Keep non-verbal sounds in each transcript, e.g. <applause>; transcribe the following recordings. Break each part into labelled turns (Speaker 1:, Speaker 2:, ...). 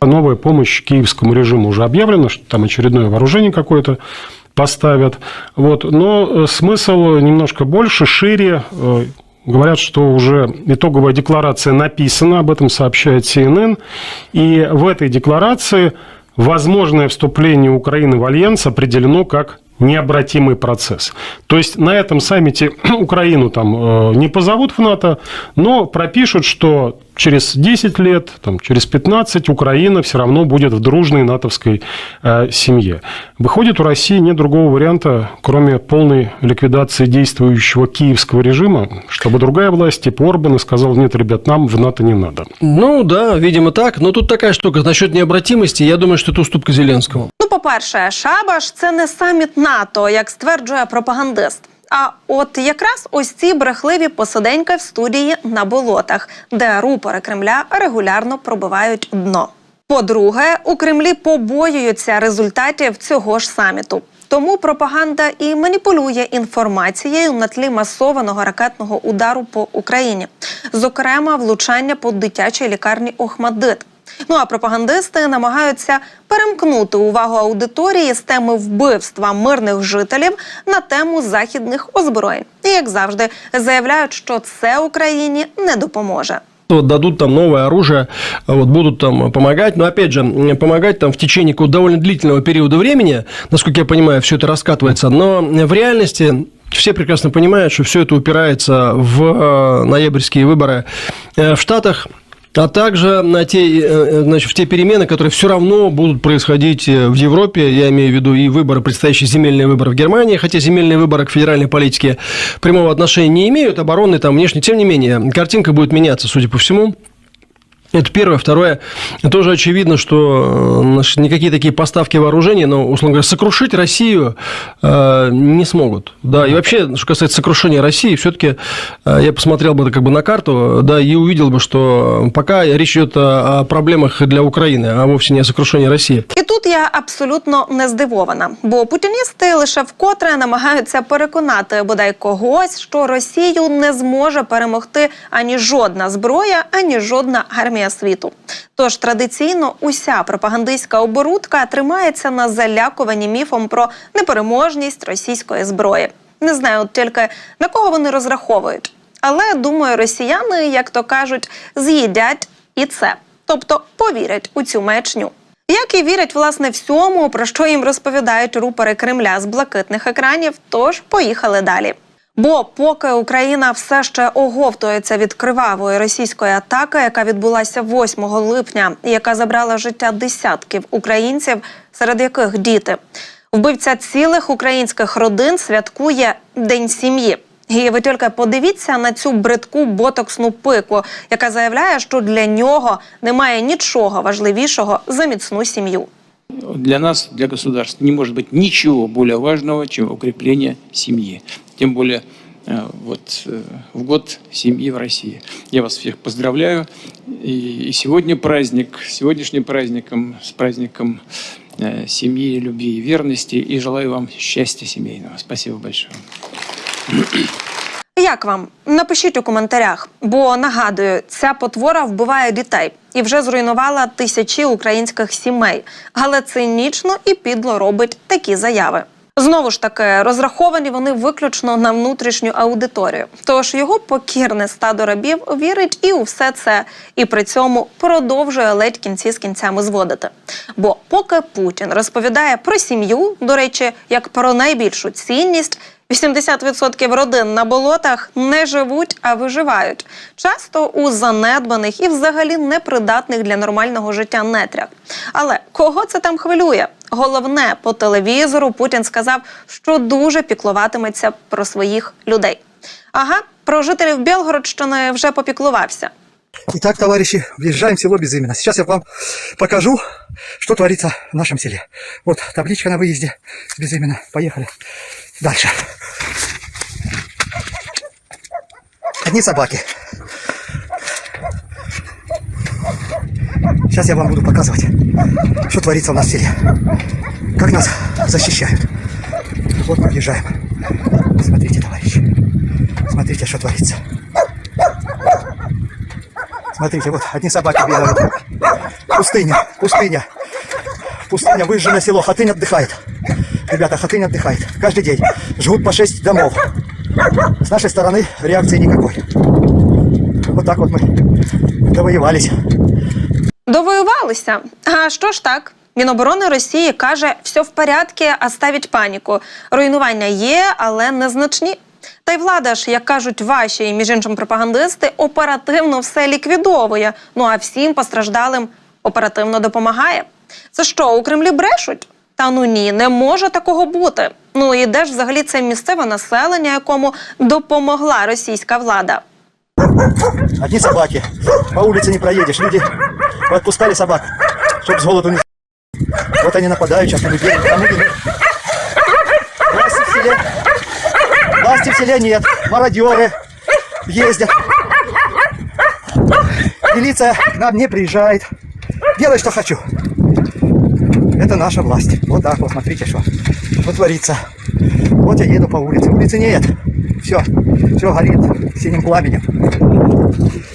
Speaker 1: Новая помощь киевскому режиму уже объявлена, что там очередное вооружение какое-то поставят. Вот. Но э, смысл немножко больше, шире. Э, Говорят, что уже итоговая декларация написана, об этом сообщает CNN. И в этой декларации возможное вступление Украины в альянс определено как необратимый процесс. То есть на этом саммите <clears throat> Украину там э, не позовут в НАТО, но пропишут, что через 10 лет, там, через 15 Украина все равно будет в дружной натовской э, семье. Выходит, у России нет другого варианта, кроме полной ликвидации действующего киевского режима, чтобы другая власть, типа Орбана, сказала, нет, ребят, нам в НАТО не надо.
Speaker 2: Ну да, видимо так. Но тут такая штука. Насчет необратимости, я думаю, що це уступка Зеленському.
Speaker 3: По-перше, Шабаш це не саміт НАТО, як стверджує пропагандист. А от якраз ось ці брехливі посиденьки в студії на болотах, де рупори Кремля регулярно пробивають дно. По-друге, у Кремлі побоюються результатів цього ж саміту. Тому пропаганда і маніпулює інформацією на тлі масованого ракетного удару по Україні, зокрема влучання по дитячій лікарні Охмадит. Ну а пропагандисти намагаються перемкнути увагу аудиторії з теми вбивства мирних жителів на тему західних озброєнь. І як завжди заявляють, що це Україні не допоможе.
Speaker 2: Вот дадут там новое оружие, вот будут там помогать. Но опять же, м, помогать там в течение какого-то довольно длительного периода времени, насколько я понимаю, все это раскатывается. Но в реальности все прекрасно понимают, что все это упирается в э, ноябрьские выборы э, в Штатах. А также на те, э, значит, в те перемены, которые все равно будут происходить э, в Европе, я имею в виду и выборы, предстоящие земельные выборы в Германии, хотя земельные выборы к федеральной политике прямого отношения не имеют, оборонные там внешне, тем не менее, картинка будет меняться, судя по всему. Это первое. Второе, тоже очевидно, что э, наши никакие такие поставки вооружений, но, условно говоря, сокрушить Россию э, не смогут. Да, и вообще, что касается сокрушения России, все-таки э, я посмотрел бы это как бы на карту, да, и увидел бы, что пока речь идет о, о проблемах для Украины, а вовсе не о сокрушении России.
Speaker 3: І тут я абсолютно не здивована, бо путіністи лише вкотре намагаються переконати бодай когось, що Росію не зможе перемогти ані жодна зброя, ані жодна армія світу. Тож традиційно уся пропагандистська оборудка тримається на залякуванні міфом про непереможність російської зброї. Не знаю тільки на кого вони розраховують. Але думаю, росіяни, як то кажуть, з'їдять і це, тобто повірять у цю маячню. Як і вірять власне всьому, про що їм розповідають рупори Кремля з блакитних екранів. Тож поїхали далі. Бо поки Україна все ще оговтується від кривавої російської атаки, яка відбулася 8 липня, і яка забрала життя десятків українців, серед яких діти, вбивця цілих українських родин святкує День сім'ї. І ви тільки подивіться на цю бридку ботоксну пику, яка заявляє, що для нього немає нічого важливішого за міцну сім'ю.
Speaker 4: Для нас, для государства, не может быть ничего более важного, чем укрепление семьи Тем более э, вот э, в год семьи в России. Я вас всех поздравляю. И и сегодня праздник, с сегодняшним праздником, с праздником э, семьи, любви и верности. И желаю вам счастья семейного. Спасибо большое.
Speaker 3: Як вам? Напишіть у коментарях, бо нагадую, ця потвора вбиває дітей і вже зруйнувала тисячі українських сімей, але цинічно і підло робить такі заяви. Знову ж таки, розраховані вони виключно на внутрішню аудиторію. Тож його покірне стадо рабів вірить і у все це, і при цьому продовжує ледь кінці з кінцями зводити. Бо поки Путін розповідає про сім'ю, до речі, як про найбільшу цінність. 80% родин на болотах не живуть, а виживають. Часто у занедбаних і взагалі непридатних для нормального життя нетрях. Але кого це там хвилює? Головне, по телевізору Путін сказав, що дуже піклуватиметься про своїх людей. Ага, про жителів Білгородщини вже попіклувався.
Speaker 5: Итак, товарищи, въезжаем в село Безыменно. Сейчас я вам покажу, что творится в нашем селе. Вот табличка на выезде с Безыменно. Поехали. Дальше. Одни собаки. Сейчас я вам буду показывать, что творится у нас в селе. Как нас защищают. Вот мы въезжаем. Смотрите, товарищи. Смотрите, что творится. Смотрите, вот одни собаки бегают. Пустыня, пустыня. Пустыня, выжженное село. Хатынь отдыхает. Ребята, Хатынь отдыхает. Каждый день. Живут по 6 домов. С нашей стороны реакции никакой. Вот так вот мы довоевались.
Speaker 3: Довоювалися. А що ж так? Міноборони Росії каже, все в порядку, а ставить паніку. Руйнування є, але незначні. Та й влада ж, як кажуть ваші, і між іншим пропагандисти, оперативно все ліквідовує. Ну а всім постраждалим оперативно допомагає. Це що, у Кремлі брешуть? Та ну ні, не може такого бути. Ну і де ж взагалі це місцеве населення, якому допомогла російська влада?
Speaker 5: Одни собаки. По улице не проедешь. Люди отпускали собак, чтобы с голоду не... Вот они нападают сейчас на людей. Власти в селе. Власти в селе нет. Мародеры ездят. Милиция к нам не приезжает. Делай, что хочу. Это наша власть. Вот так вот, смотрите, что, что творится. Вот я еду по улице. Улицы нет. Все, все горит синим пламенем.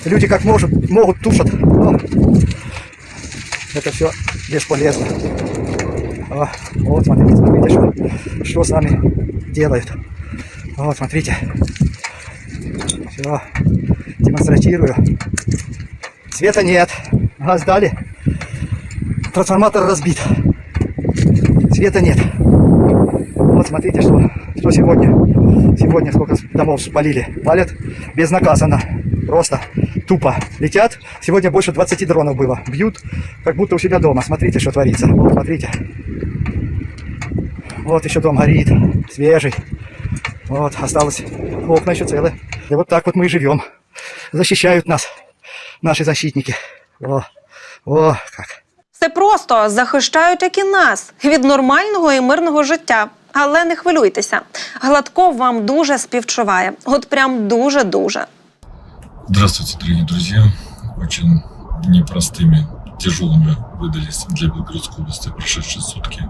Speaker 5: Люди как может, могут тушат. но это все бесполезно. А, вот, смотрите, смотрите, что, что с нами делают. Вот, смотрите. Все, демонстратирую. Света нет. Газ дали. Трансформатор разбит. Света нет. Вот смотрите, что, что сегодня. Сегодня сколько домов спалили. Палят безнаказанно. Просто тупо летят. Сегодня больше 20 дронов было. Бьют, как будто у себя дома. Смотрите, что творится. Вот, смотрите. Вот еще дом горит. Свежий. Вот, осталось. Окна еще целые. И вот так вот мы и живем. Защищают нас наши защитники. О, о, как.
Speaker 3: Все просто захищають, як і нас, від нормального і мирного життя. Але не хвилюйтеся. Гладков вам дуже співчуває. От прям дуже-дуже.
Speaker 6: Здравствуйте, дорогие друзья. Очень непростыми, тяжелыми выдались для Белгородской области прошедшие сутки.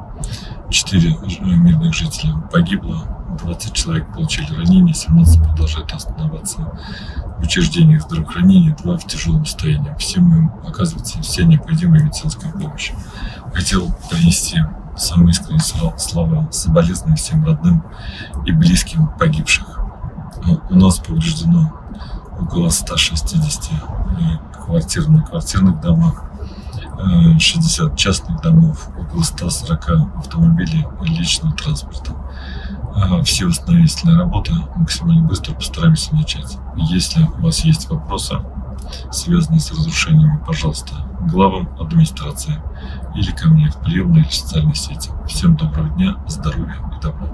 Speaker 6: Четыре ж- мирных жителя погибло, 20 человек получили ранения, 17 продолжают оставаться в учреждениях здравоохранения, два в тяжелом состоянии. Всем им оказывается вся необходимая медицинская помощь. Хотел принести самые искренние слова соболезнования всем родным и близким погибших. Ну, У нас повреждено около 160 э, квартир на квартирных домах, э, 60 частных домов, около 140 автомобилей личного транспорта. Все восстановительные работы максимально быстро постараемся начать. Если у вас есть вопросы, связанные с разрушениями, пожалуйста, главам администрации или ко мне в приемные или в социальные сети. Всем доброго дня, здоровья и добра.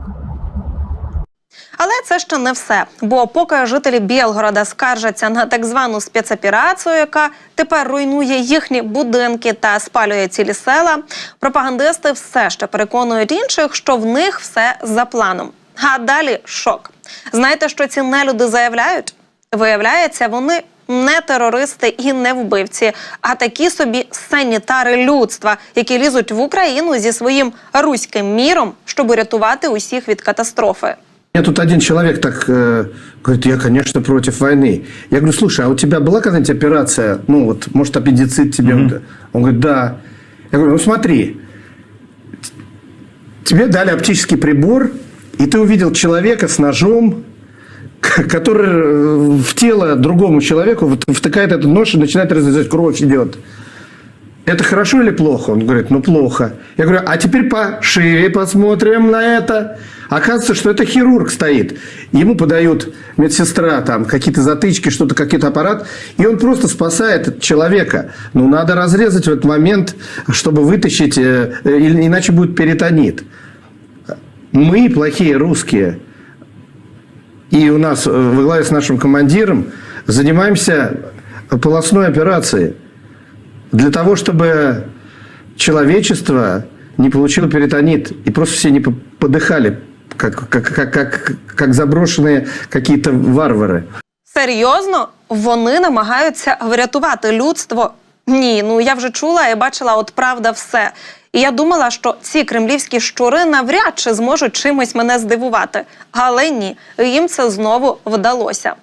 Speaker 3: Але це ще не все. Бо поки жителі Білгорода скаржаться на так звану спецоперацію, яка тепер руйнує їхні будинки та спалює цілі села, пропагандисти все ще переконують інших, що в них все за планом. А далі шок. Знаєте, що ці нелюди заявляють? Виявляється, вони не терористи і не вбивці, а такі собі санітари людства, які лізуть в Україну зі своїм руським міром, щоб рятувати усіх від катастрофи.
Speaker 7: Мне тут один человек так э, говорит, я, конечно, против войны. Я говорю, слушай, а у тебя была когда-нибудь операция, ну вот, может, аппендицит тебе? вот?» Он говорит, да. Я говорю, ну смотри, тебе дали оптический прибор, и ты увидел человека с ножом, который э, в тело другому человеку вот втыкает этот нож и начинает разрезать, кровь идет. Это хорошо или плохо? Он говорит, ну плохо. Я говорю, а теперь пошире посмотрим на это. Оказывается, что это хирург стоит. Ему подают медсестра там какие-то затычки, что-то, какой-то аппарат. И он просто спасает человека. Ну, надо разрезать в этот момент, чтобы вытащить, э, э, иначе будет перитонит. Мы, плохие русские, и у нас э, во главе с нашим командиром занимаемся полостной операцией для того, чтобы человечество не получило перитонит и просто все не по- подыхали, как, как, как, как, как заброшенные какие-то варвары.
Speaker 3: Серйозно, вони намагаються врятувати людство. Ні, ну я вже чула і бачила, от правда, все. І я думала, що ці кремлівські щури навряд чи зможуть чимось мене здивувати. Але ні, їм це знову вдалося.